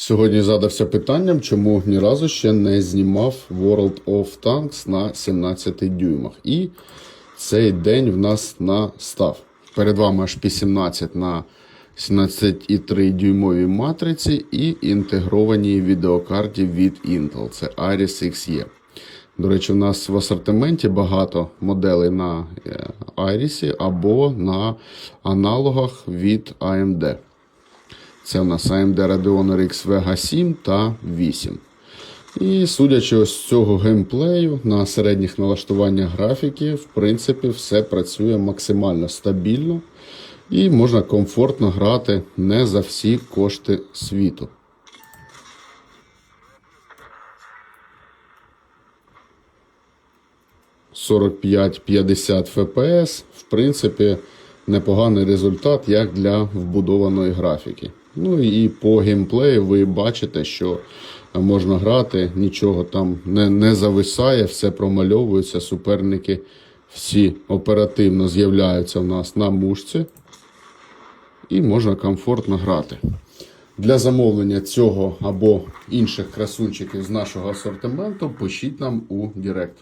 Сьогодні задався питанням, чому ні разу ще не знімав World of Tanks на 17 дюймах. І цей день в нас настав. Перед вами аж P17 на 17,3 дюймовій матриці і інтегрованій відеокарті від Intel. Це Iris Xe. До речі, у нас в асортименті багато моделей на е, Iris або на аналогах від AMD. Це у нас AMD Radeon RX Vega 7 та 8. І судячи з цього геймплею на середніх налаштуваннях графіки, в принципі, все працює максимально стабільно і можна комфортно грати не за всі кошти світу. – 45-50 FPS, в принципі, непоганий результат як для вбудованої графіки. Ну і по геймплею ви бачите, що можна грати, нічого там не, не зависає, все промальовується, суперники всі оперативно з'являються в нас на мушці, і можна комфортно грати. Для замовлення цього або інших красунчиків з нашого асортименту пишіть нам у Директ.